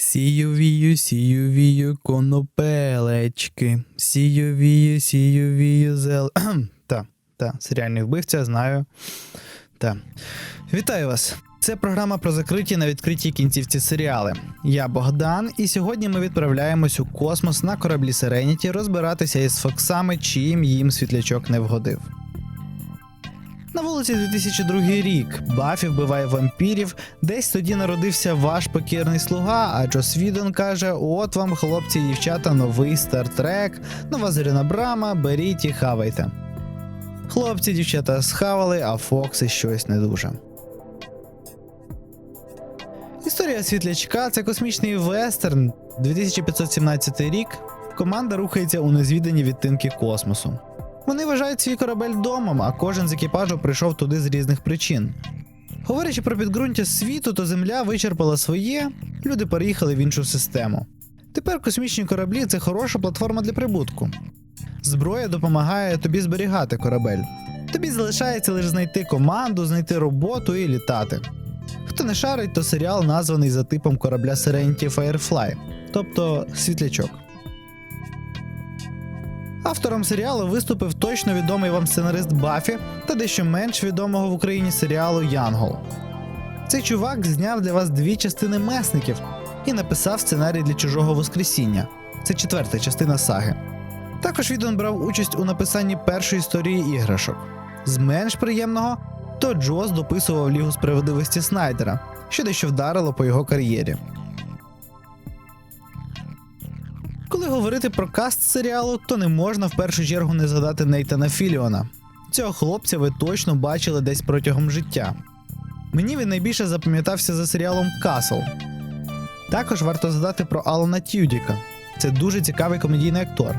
Сію вію, сію вію, конопелечки. Сію вію, сію вію, зел. Та, та, серіальний вбивця, знаю. Та. Вітаю вас! Це програма про закриті на відкритій кінцівці серіали. Я Богдан, і сьогодні ми відправляємось у космос на кораблі Serenity розбиратися із Фоксами, чим їм світлячок не вгодив. На вулиці 2002 рік Баффі вбиває вампірів. Десь тоді народився ваш покірний слуга, а Джос Відон каже: От вам, хлопці і дівчата, новий стартрек, нова зоряна брама, беріть і хавайте. Хлопці, дівчата схавали, а Фокси щось не дуже. Історія світлячка це космічний вестерн 2517 рік. Команда рухається у незвідані відтинки космосу. Вони вважають свій корабель домом, а кожен з екіпажу прийшов туди з різних причин. Говорячи про підґрунтя світу, то Земля вичерпала своє, люди переїхали в іншу систему. Тепер космічні кораблі це хороша платформа для прибутку. Зброя допомагає тобі зберігати корабель. Тобі залишається лише знайти команду, знайти роботу і літати. Хто не шарить, то серіал названий за типом корабля Serenity Firefly, тобто світлячок. Автором серіалу виступив точно відомий вам сценарист Баффі та дещо менш відомого в Україні серіалу Янгол. Цей чувак зняв для вас дві частини месників і написав сценарій для чужого Воскресіння. Це четверта частина саги. Також Відон брав участь у написанні першої історії іграшок. З менш приємного, то Джос дописував Лігу справедливості Снайдера, що дещо вдарило по його кар'єрі. Говорити про каст серіалу, то не можна в першу чергу не згадати Нейтана Філіона. Цього хлопця ви точно бачили десь протягом життя. Мені він найбільше запам'ятався за серіалом Касл. Також варто згадати про Алана Тюдіка. Це дуже цікавий комедійний актор.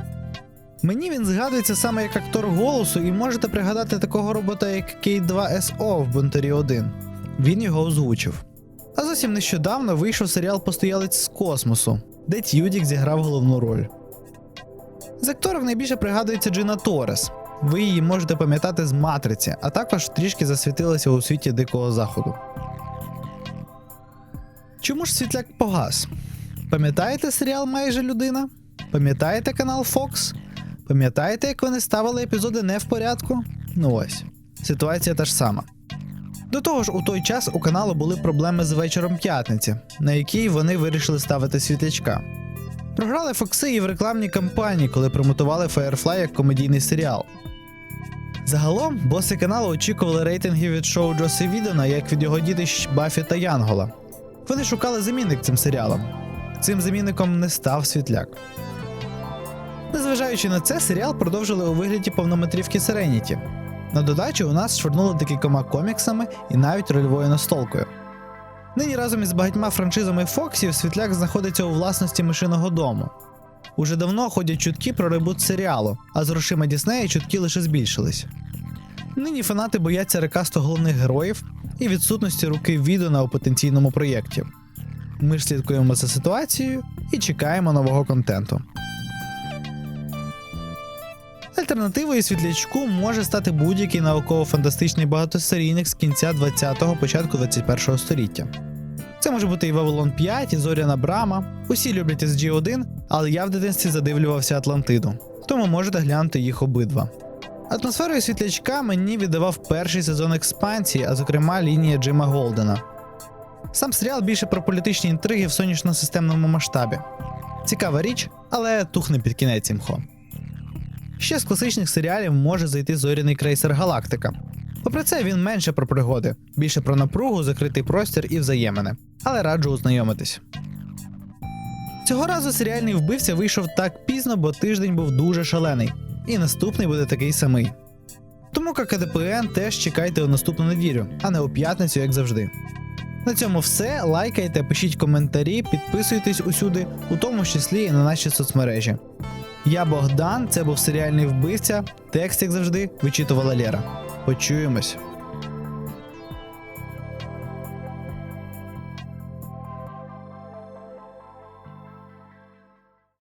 Мені він згадується саме як актор голосу, і можете пригадати такого робота, як K2SO в Бунтарі 1. Він його озвучив. А зовсім нещодавно вийшов серіал Постоялець з космосу, де Тюдік зіграв головну роль. З акторів найбільше пригадується Джина Торрес. Ви її можете пам'ятати з матриці, а також трішки засвітилася у світі Дикого Заходу. Чому ж світляк погас? Пам'ятаєте серіал Майже людина? Пам'ятаєте канал Fox? Пам'ятаєте, як вони ставили епізоди не в порядку? Ну ось, ситуація та ж сама. До того ж, у той час у каналу були проблеми з вечором п'ятниці, на якій вони вирішили ставити світлячка. Програли Фокси і в рекламній кампанії, коли промотували Firefly як комедійний серіал. Загалом, боси каналу очікували рейтингів від шоу Джоси Відона як від його дітищ Баффі та Янгола. Вони шукали замінник цим серіалам. Цим замінником не став світляк. Незважаючи на це, серіал продовжили у вигляді повнометрівки Serenity. На додачу у нас швирнули декількома коміксами і навіть рольовою настолкою. Нині разом із багатьма франшизами Фоксів світляк знаходиться у власності мишиного дому. Уже давно ходять чутки про ребут серіалу, а з грошима Діснея чутки лише збільшились. Нині фанати бояться рекасту головних героїв і відсутності руки Відона у потенційному проєкті. Ми ж слідкуємо за ситуацією і чекаємо нового контенту. Альтернативою світлячку може стати будь-який науково-фантастичний багатосерійник з кінця 20-го, початку 21-го століття. Це може бути і Вавилон 5, і Зоряна Брама. Усі люблять SG-1, але я в дитинстві задивлювався Атлантиду, тому можете глянути їх обидва. Атмосферою світлячка мені віддавав перший сезон експансії, а зокрема лінія Джима Голдена. Сам серіал більше про політичні інтриги в сонячно-системному масштабі. Цікава річ, але тухне під кінець імхо. Ще з класичних серіалів може зайти зоряний крейсер Галактика. Попри це, він менше про пригоди, більше про напругу, закритий простір і взаємини. Але раджу ознайомитись. Цього разу серіальний вбивця вийшов так пізно, бо тиждень був дуже шалений, і наступний буде такий самий. Тому ККДПН теж чекайте у наступну неділю, а не у п'ятницю, як завжди. На цьому все. Лайкайте, пишіть коментарі, підписуйтесь усюди, у тому числі і на наші соцмережі. Я Богдан, це був серіальний вбивця. Текст, як завжди, вичитувала Лера. Почуємось.